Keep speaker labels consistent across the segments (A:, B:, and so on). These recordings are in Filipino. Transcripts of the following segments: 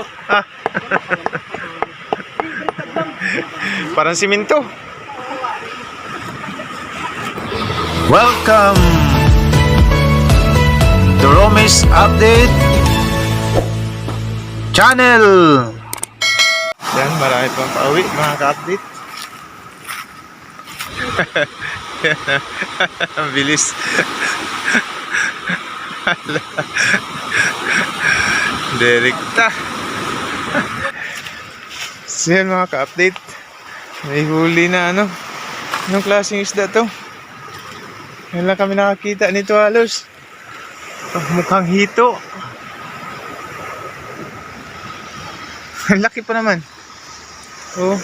A: Ah. Parang siminto. Welcome to Romis Update Channel. Yan, marami pang pauwi mga ka-update. Ang bilis. Direkta. So yan mga ka-update. May huli na ano. Anong klaseng isda to? Yan lang kami nakakita nito halos. Oh, mukhang hito. Ang laki pa naman. Oh.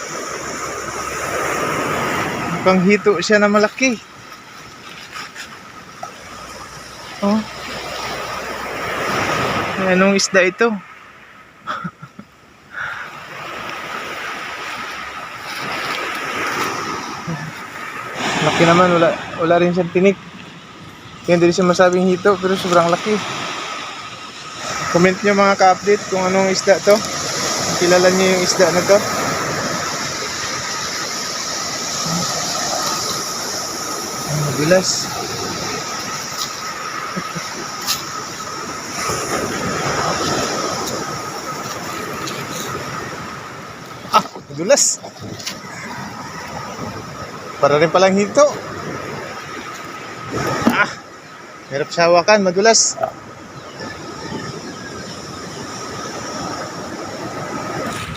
A: Mukhang hito siya na malaki. Oh. Anong isda ito? Laki naman, wala, wala rin siyang tinik. Kaya hindi siya masabing hito, pero sobrang laki. Comment nyo mga ka-update kung anong isda to. Kilala nyo yung isda na to. Ang madulas. ah, madulas. Para rin palang hito. Ah, hirap sa hawakan, madulas.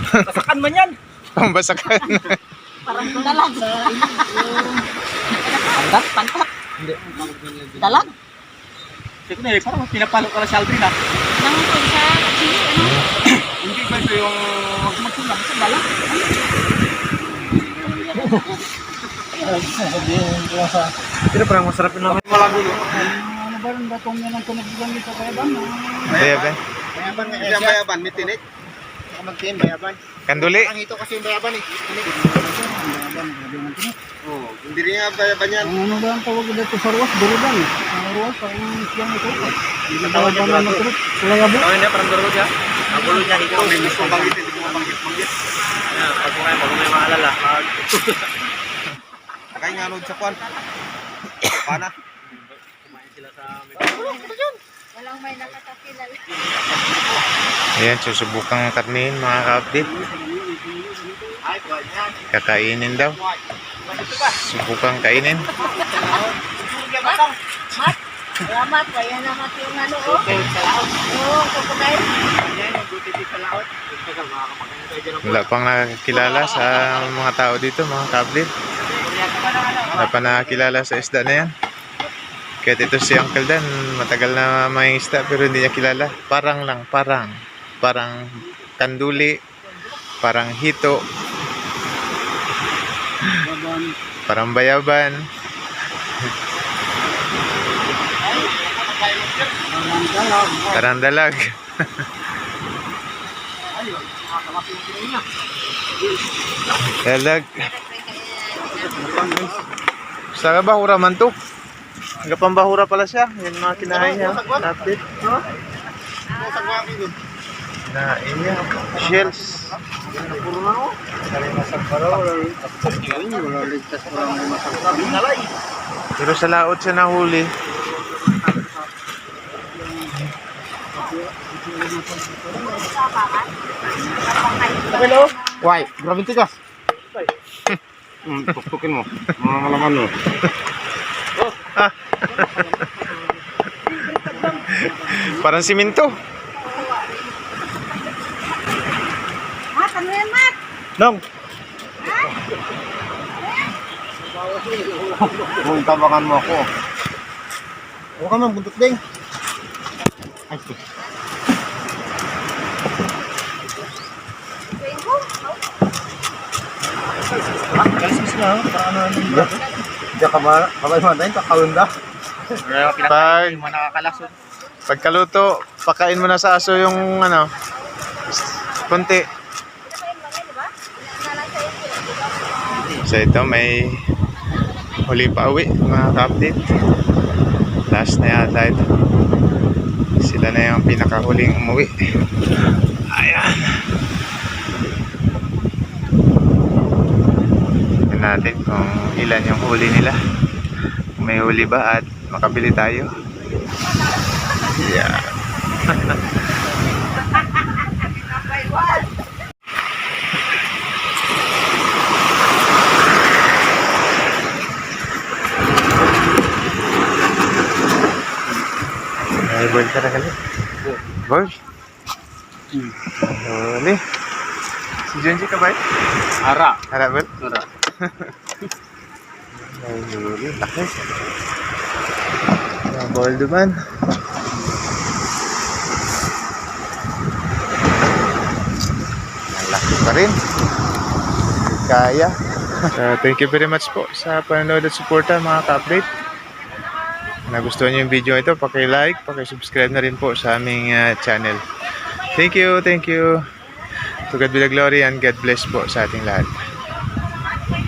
B: Kasakan man yan.
A: Pambasakan.
C: Parang dalag. Pantat, pantat. Dalag?
B: Sige na eh, parang pinapalo ka lang si Aldrin ah.
C: Nang ito sa chili, ano?
B: Hindi ba ito yung
C: Magsulang sa dalag.
A: Pero parang masarap yun naman.
B: malagulo?
C: Ano ba rin batong yan ang tumagigan dito kaya ba?
A: Kaya ba?
B: Bayaban nga siya. Bayaban, may tinik. Saka magtiin, bayaban.
A: Kanduli.
B: Ang ito kasi yung bayaban eh. Tinik. Oo, hindi rin nga bayaban yan.
C: Ano ba ang tawag dito sa ruwas? Durudan. Ang ruwas, parang siyang ito. Hindi na
B: Tawag niya
C: ba na
B: durado.
C: matulog? Wala nga ba?
B: Tawag niya, parang durog siya. Ang gulo niya, ikaw, may gusto banggit, hindi mo banggit, banggit. Pag mo kayo, pag may maalala, pag... Kaya nga, Lord, sa kwan. Pana. Kumain sila sa...
C: Walang may nakatakilala.
A: Ayan, susubukang karnihin mga ka-update. Kakainin daw. Subukang kainin.
C: Mat, mat. Salamat, kaya naman yung ano,
B: laot.
C: Oo,
B: ng
A: Wala pang nakakilala sa mga tao dito, mga ka-update. Wala pa nakakilala sa isda na yan. Kahit ito si Uncle Dan, matagal na may isda pero hindi niya kilala. Parang lang, parang. Parang kanduli, parang hito, parang bayaban. Parang dalag. dalag. Sa bahura man to. Hanggang pambahura pala siya. Yan mga kinain niya. Update. Kinain niya. Shells. Pero sa laot siya nahuli.
B: Hello? Why? Grabe tigas. Hmm, tuktukin mo. Mga malaman mo.
A: Parang siminto.
C: Mat, ano yan, Mat?
A: Nong.
B: Kung tabangan mo ako. Huwag ka man, buntot ding. Ay, ito. Galis na, para ano ano. Diyan ka ba? Kabay mo dahil kakaunda.
A: Pag,
B: Mga nakakalasod.
A: pagkaluto, pakain mo na sa aso yung ano, konti. So ito may huli pa uwi mga ka-update. Last na yata ito. Sila na yung pinakahuling umuwi. Ayan. Natin kung ilan yung huli nila. May huli ba at makabili tayo. Yeah. May boil ka na kali. Boil? Huli. Si Junji ka ba?
B: Ara.
A: Harap boil?
B: Ara.
A: May huli. Laki. Boil duman. Malaki pa rin. Kaya. Uh, thank you very much po sa panonood at suporta mga ka-update. Kung nagustuhan niyo yung video ito, paki-like, paki-subscribe na rin po sa aming uh, channel. Thank you, thank you. To God be the glory and God bless po sa ating lahat.